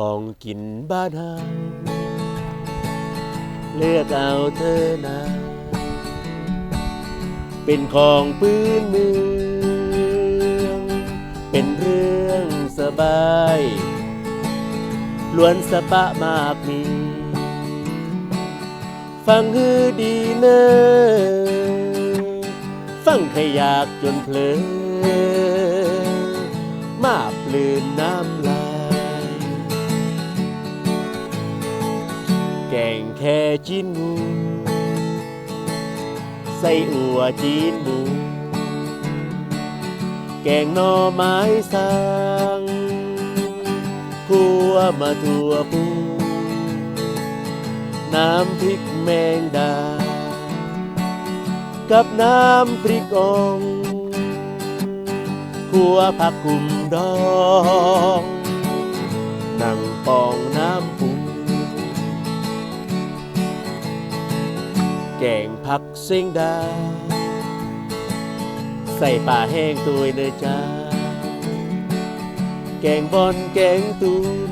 ของกินบ้านเฮาเลือกเอาเธอนาเป็นของปื้นเมือง เป็นเรื่องสบายล้วนสปะมากมี ฟังฮือดีเนอฟังให้อยากจนเพลินมาปลืนน้ แกงแค่จีนหมูใส่อัวจีนหมูแกงหน่อไม้สังคั่วมาทั่วปู น้ำพริกแมงดา กับน้ำพริกอ่องขัวผักกุมดอง นั่งปอง แกงผักเสียงดา ใส่ป่าแห้งตัวยเนยจ้า แกงบอนแกงตูน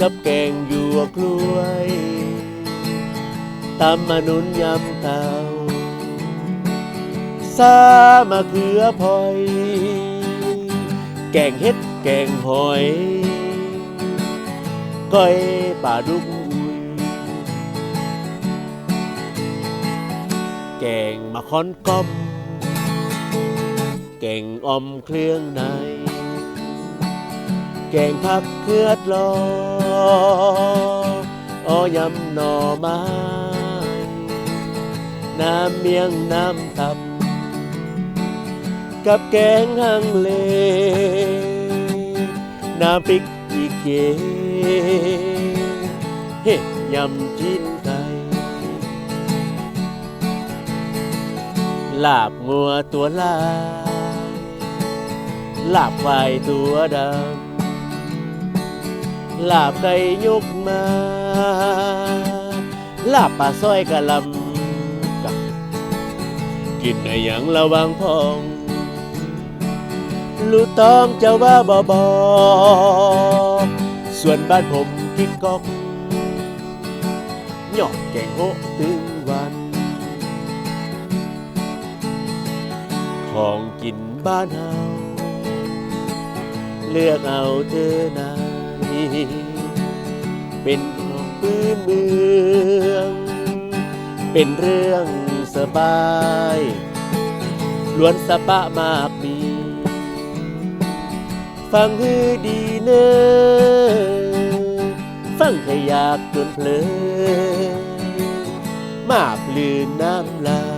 กับแกงหยวกล้วยตำมะนุนยำเตาซามะเขือพลอย แกงเห็ดแกงหอย ก้อยป่าดุก กงมะขอนก้อมแกงอมเครื่องในแกงผักเขือดลออ้อยำหน่อไม้น้ำเมียงน้ำตับ กับแกงฮังเล น้ำพริกอีเกเฮยำจีน ลาบงัวตัวลายลาบควายตัวดำลาบไก่ยกมาลาบปลาสร้อยกะลำกับกินในอย่างระวังพองลูกต้องเจ้าว่าบอบอส่วนบ้านผมกินกอกหยอกแกงโฮะตึงวัน ของกินบ้านเฮาเลือกเอาเธอนายเป็นของพื้นเมือง เป็นเรื่องสบายล้วนสปะมากมี ฟังฮือดีเนอฟังให้อยากจนเพลินมาปลืนน้ำลาย